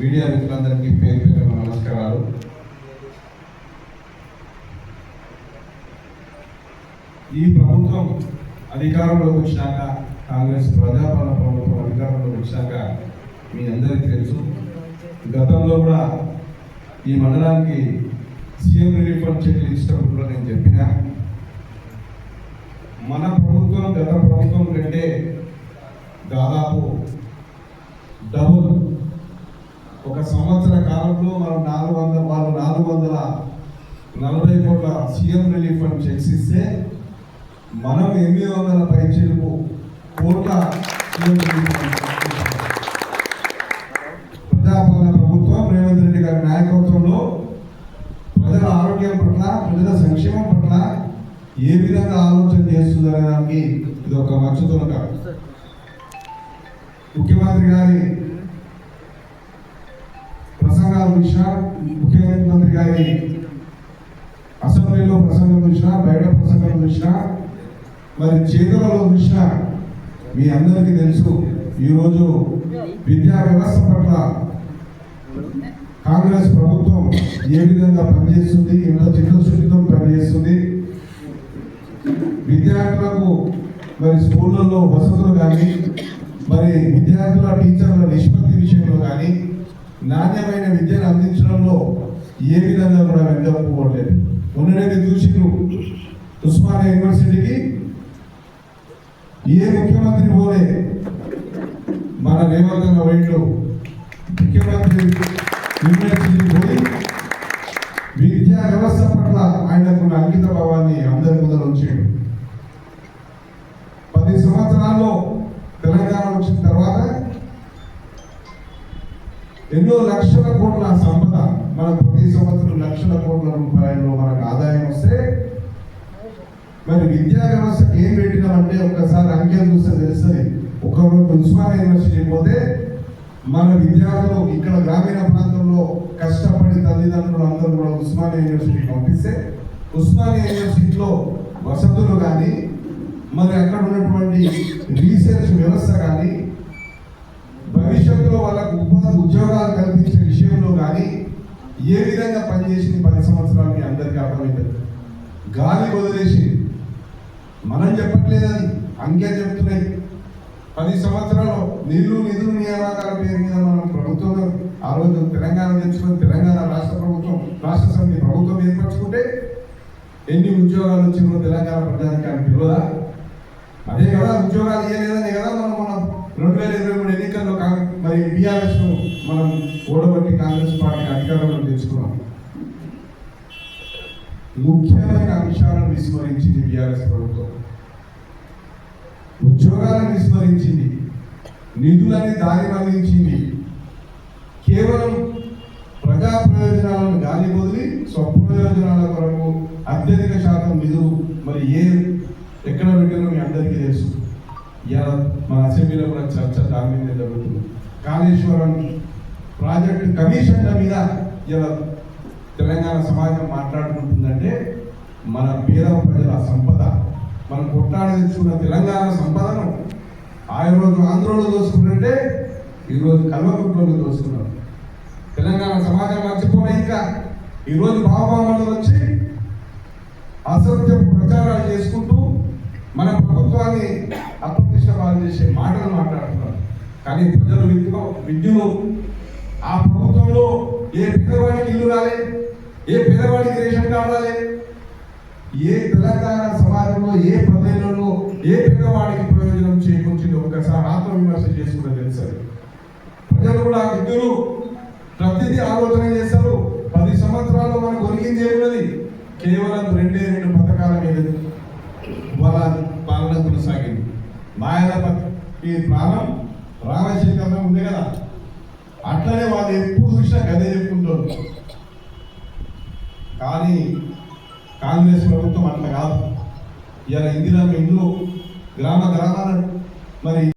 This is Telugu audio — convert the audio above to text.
మీడియా మిత్రులందరికీ పేరు పేరు నమస్కారాలు. ఈ ప్రభుత్వం అధికారంలోకి వచ్చాక కాంగ్రెస్ ప్రజాపాలన ప్రభుత్వం అధికారంలోకి వచ్చాక మీ అందరికీ తెలుసు. గతంలో కూడా ఈ మండలానికి సీఎం రిలీఫ్ ఫండ్ చెక్లు ఇచ్చినప్పుడు కూడా నేను చెప్పిన మన ప్రభుత్వం గత ప్రభుత్వం కంటే దాదాపు డబుల్ ఒక సంవత్సర కాలంలో మనం నాలుగు వందల వాళ్ళు నాలుగు వందల నలభై కోట్ల సీఎం రిలీఫ్ ఫండ్ చెక్స్ ఇస్తే మనం ఎనిమిది వందల పైచీలకు కోట్ల ప్రజాపాలన ప్రభుత్వం రేవంత్ రెడ్డి గారి నాయకత్వంలో ప్రజల ఆరోగ్యం పట్ల ప్రజల సంక్షేమం పట్ల ఏ విధంగా ఆలోచన చేస్తుందనే దానికి ఇది ఒక మచ్చుతునక ముఖ్యమంత్రి గారి ప్రసంగం చూసినా ముఖ్యమంత్రి గారి అసెంబ్లీలో ప్రసంగం చూసినా బయట ప్రసంగం చూసినా మరి చేతులలో చూసినా మీ అందరికీ తెలుసు ఈరోజు విద్యా వ్యవస్థ పట్ల కాంగ్రెస్ ప్రభుత్వం ఏ విధంగా పనిచేస్తుంది ఎంత చిత్తశుద్ధితో పనిచేస్తుంది విద్యార్థులకు మరి స్కూళ్ళల్లో వసతులు కానీ మరి విద్యార్థుల టీచర్ల నిష్పత్తి విషయంలో కానీ నాణ్యమైన విద్యను అందించడంలో ఏ విధంగా కూడా వెంటపోవట్లేదు మొన్ననే చూసిరు ఉస్మానియా యూనివర్సిటీకి. ఏ ముఖ్యమంత్రి పోలే మన రేవంతంగా వేయడం ముఖ్యమంత్రి యూనివర్సిటీ పోయి విద్యా వ్యవస్థ పట్ల ఆయనకున్న అంకిత భావాన్ని అందరి ముందర ఉంచాడు. పది సంవత్సరాల్లో ఎన్నో లక్షల కోట్ల సంపద మన ప్రతి సంవత్సరం లక్షల కోట్ల రూపాయలు మనకు ఆదాయం వస్తే మరి విద్యా వ్యవస్థకి ఏం పెట్టినామంటే ఒక్కసారి అంకెలు చూస్తే తెలుస్తుంది. ఒకరోజు ఉస్మానియా యూనివర్సిటీ పోతే మన విద్యార్థులు ఇక్కడ గ్రామీణ ప్రాంతంలో కష్టపడి తల్లిదండ్రులు అందరూ కూడా ఉస్మానియా యూనివర్సిటీ పంపిస్తే ఉస్మానియా యూనివర్సిటీలో వసతులు కానీ మరి అక్కడ ఉన్నటువంటి రీసెర్చ్ వ్యవస్థ కానీ భవిష్యత్తులో వాళ్ళకు ఉపాధి ఉద్యోగాలు కల్పించే విషయంలో కానీ ఏ విధంగా పనిచేసింది పది సంవత్సరాలు మీ అందరికీ అర్థమైంది. గాలి వదిలేసి మనం చెప్పట్లేదు అది అంకె చెప్తున్నాయి. పది సంవత్సరాలు నీళ్ళు నిధులు నియామకాల పేరు మీద మనం ప్రభుత్వం ఆ రోజు తెలంగాణ తెచ్చుకుని తెలంగాణ రాష్ట్ర ప్రభుత్వం రాష్ట్ర సమితి ప్రభుత్వం ఏర్పరచుకుంటే ఎన్ని ఉద్యోగాలు వచ్చిందో తెలంగాణ ప్రజానికానికి తెలియదా అదే కదా ఉద్యోగాలు ఇవ్వలేదని కదా మనం మనం రెండు వేల ఇరవై మూడు ఎన్నికల్లో కాంగ్- మరి బీఆర్ఎస్ మనం ఓడగొట్టి కాంగ్రెస్ పార్టీ అధికారంలో తెచ్చుకున్నాం ముఖ్యమైన అంశాలను విస్మరించింది బీఆర్ఎస్ ప్రభుత్వం. ఉద్యోగాలను విస్మరించింది నిధులని దారి మళ్ళించింది కేవలం ప్రజా ప్రయోజనాలను గాలి వదిలి స్వప్రయోజనాల కొరకు అత్యధిక శాతం నిధులు మరి ఏ ఎక్కడ పెట్టారో మీ అందరికీ తెలుసు. ఇలా మన అసెంబ్లీలో కూడా చర్చ దాని మీద జరుగుతుంది. కాళేశ్వరం ప్రాజెక్టు కమిషన్ల మీద ఇలా తెలంగాణ సమాజం మాట్లాడుకుంటుందంటే మన పేద ప్రజల సంపద. మనం కొట్లాడి తెచ్చుకున్న తెలంగాణ సంపదను ఆ రోజు ఆంధ్రలో దోసుకుంటుంటే ఈరోజు కల్వకుంట్లలో దోసుకున్నారు తెలంగాణ సమాజం మర్చిపోయి ఇంకా. ఈరోజు బాబామలు వచ్చి అసత్య ప్రచారాలు చేసుకుంటూ మన ప్రభుత్వాన్ని అప్రతిష్ట పాలు చేసే మాటలు మాట్లాడుతున్నారు. కానీ ప్రజలు విద్య విద్యను ఆ ప్రభుత్వంలో ఏ పేదవాడికి ఇల్లు రాలే? ఏ పేదవాడికి రేషన్ కార్డు రాలే? ఏ తెలంగాణ సమాజంలో ఏ పదేళ్ళలో ఏ పేదవాడికి ప్రయోజనం చేకూర్చింది? ఒక్కసారి ఆత్మవిమర్శ చేసుకుంటే తెలుసు ప్రజలు కూడా ఇద్దరు ప్రతిదీ ఆలోచన చేస్తారు. పది సంవత్సరాల్లో మనకు ఒరిగింది ఏమున్నది? కేవలం రెండే రెండు పథకాల మీద వాళ్ళ పాలన కొనసాగింది. మాయల ఈ ప్రాణం రామశేఖరం ఉంది కదా? అట్లనే వాళ్ళు ఎప్పుడు చూసినా గదే చెప్పుకుంటారు. కానీ కాంగ్రెస్ ప్రభుత్వం అట్లా కాదు. ఇలా ఇందిరా ఇండ్లు గ్రామ గ్రామాలను మరి